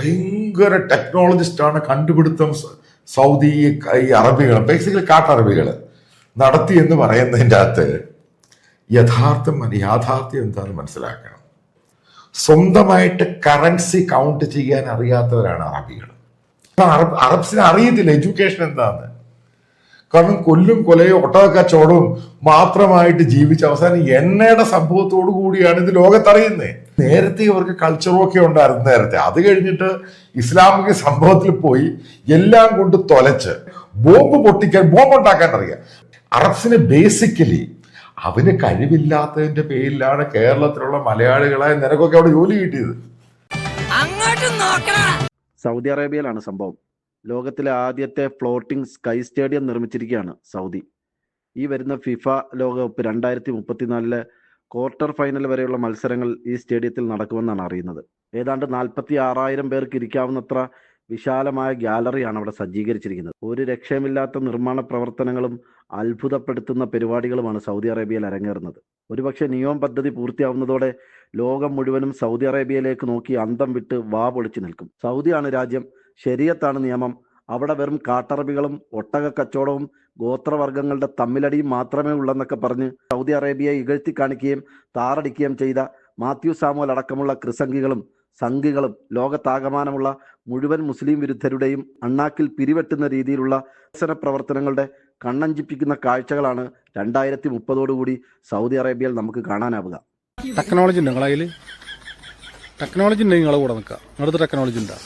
ഭയങ്കര ടെക്നോളജിസ്റ്റാണ് കണ്ടുപിടുത്തം സൗദി ഈ അറബികൾ ബേസിക്കലി കാട്ടറബികൾ നടത്തി എന്ന് പറയുന്നതിന്റെ അകത്ത് യഥാർത്ഥം യാഥാർത്ഥ്യം എന്താണെന്ന് മനസ്സിലാക്കണം. സ്വന്തമായിട്ട് കറൻസി കൗണ്ട് ചെയ്യാൻ അറിയാത്തവരാണ് അറബികൾ അറബ് അറബ്സിനെ അറിയത്തില്ല എഡ്യൂക്കേഷൻ എന്താന്ന്. കാരണം കൊല്ലും കൊലയും ഒട്ടകക്കച്ചവടവും മാത്രമായിട്ട് ജീവിച്ച അവസാനം എണ്ണയുടെ സംഭവത്തോടു കൂടിയാണ് ഇത് ലോകത്തറിയുന്നത് നേരത്തെ ഇവർക്ക് കൾച്ചറും ഒക്കെ ഉണ്ടായിരുന്നു നേരത്തെ. അത് കഴിഞ്ഞിട്ട് ഇസ്ലാമിക സംഭവത്തിൽ പോയി എല്ലാം കൊണ്ട് തൊലച്ച് ബോംബ് പൊട്ടിക്കാൻ ബോംബ് ഉണ്ടാക്കാൻ അറിയാം അറബ്സിന് ബേസിക്കലി അവന് കഴിവില്ലാത്തതിന്റെ പേരിലാണ് കേരളത്തിലുള്ള മലയാളികളായ നിനക്കൊക്കെ അവിടെ ജോലി കിട്ടിയത്. സൗദി അറേബ്യയിലാണ് സംഭവം. ലോകത്തിലെ ആദ്യത്തെ ഫ്ലോട്ടിംഗ് സ്കൈ സ്റ്റേഡിയം നിർമ്മിച്ചിരിക്കുകയാണ് സൗദി. ഈ വരുന്ന ഫിഫ ലോകകപ്പ് രണ്ടായിരത്തി മുപ്പത്തിനാലിലെ ക്വാർട്ടർ ഫൈനൽ വരെയുള്ള മത്സരങ്ങൾ ഈ സ്റ്റേഡിയത്തിൽ നടക്കുമെന്നാണ് അറിയുന്നത്. ഏതാണ്ട് നാൽപ്പത്തി ആറായിരം പേർക്ക് ഇരിക്കാവുന്നത്ര വിശാലമായ ഗ്യാലറിയാണ് അവിടെ സജ്ജീകരിച്ചിരിക്കുന്നത്. ഒരു രക്ഷയുമില്ലാത്ത നിർമ്മാണ പ്രവർത്തനങ്ങളും അത്ഭുതപ്പെടുത്തുന്ന പരിപാടികളുമാണ് സൗദി അറേബ്യയിൽ അരങ്ങേറുന്നത്. ഒരുപക്ഷെ നിയോം പദ്ധതി പൂർത്തിയാവുന്നതോടെ ലോകം മുഴുവനും സൗദി അറേബ്യയിലേക്ക് നോക്കി അന്തം വിട്ട് വാ പൊളിച്ചു നിൽക്കും. സൗദിയാണ് രാജ്യം ശരീരത്താണ് നിയമം. അവിടെ വെറും കാട്ടറബികളും ഒട്ടക കച്ചവടവും ഗോത്രവർഗങ്ങളുടെ തമ്മിലടിയും മാത്രമേ ഉള്ളെന്നൊക്കെ പറഞ്ഞ് സൗദി അറേബ്യയെ ഇകഴ്ത്തി കാണിക്കുകയും താറടിക്കുകയും ചെയ്ത മാത്യു സാമുവൽ അടക്കമുള്ള ക്രിസംഗികളും സംഘികളും ലോകത്താകമാനമുള്ള മുഴുവൻ മുസ്ലിം വിരുദ്ധരുടെയും അണ്ണാക്കിൽ പിരിവെട്ടുന്ന രീതിയിലുള്ള വികസന പ്രവർത്തനങ്ങളുടെ കണ്ണഞ്ചിപ്പിക്കുന്ന കാഴ്ചകളാണ് രണ്ടായിരത്തി മുപ്പതോടുകൂടി സൗദി അറേബ്യയിൽ നമുക്ക് കാണാനാവുക. ടെക്നോളജി ഉണ്ട് ടെക്നോളജി ഉണ്ടെങ്കിൽ നിങ്ങളെ കൂടെ നിൽക്കുക. ടെക്നോളജി ഉണ്ടോ?